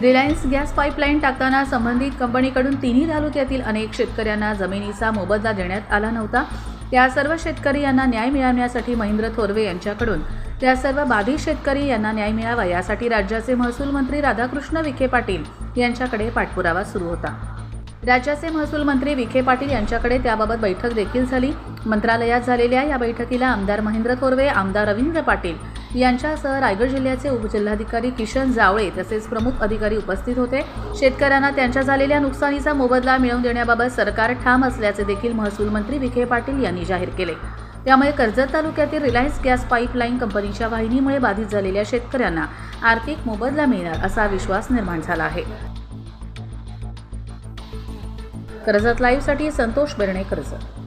Reliance gas pipeline टाकताना संबंधित कंपनीकडून तिन्ही तालुक्यातील अनेक शेतकऱ्यांना जमिनीचा मोबदला देण्यात आला नव्हता. त्या सर्व शेतकरी यांना न्याय मिळवण्यासाठी महेंद्र थोरवे यांच्याकडून. त्या सर्व बाधित शेतकरी यांना न्याय मिळावा यासाठी राज्याचे महसूल मंत्री राधाकृष्ण विखे पाटील यांच्याकडे पाठपुरावा सुरू होता. राज्याचे महसूल मंत्री विखे पाटील यांच्याकडे त्याबाबत बैठक देखील झाली. मंत्रालयात झालेल्या या बैठकीला आमदार महेंद्र थोरवे आमदार रवींद्र पाटील यांच्यासह रायगड जिल्ह्याचे उपजिल्हाधिकारी किशन जावळे तसेच प्रमुख अधिकारी उपस्थित होते. शेतकऱ्यांना त्यांच्या झालेल्या नुकसानीचा मोबदला मिळवून देण्याबाबत सरकार ठाम असल्याचे देखील महसूल मंत्री विखे पाटील यांनी जाहीर केले. त्यामुळे कर्जत तालुक्यातील रिलायन्स गॅस पाईपलाईन कंपनीच्या वाहिनीमुळे बाधित झालेल्या शेतकऱ्यांना आर्थिक मोबदला मिळणार असा विश्वास निर्माण झाला आहे. कर्जत लाईव्हसाठी संतोष बेर्णे कर्जत.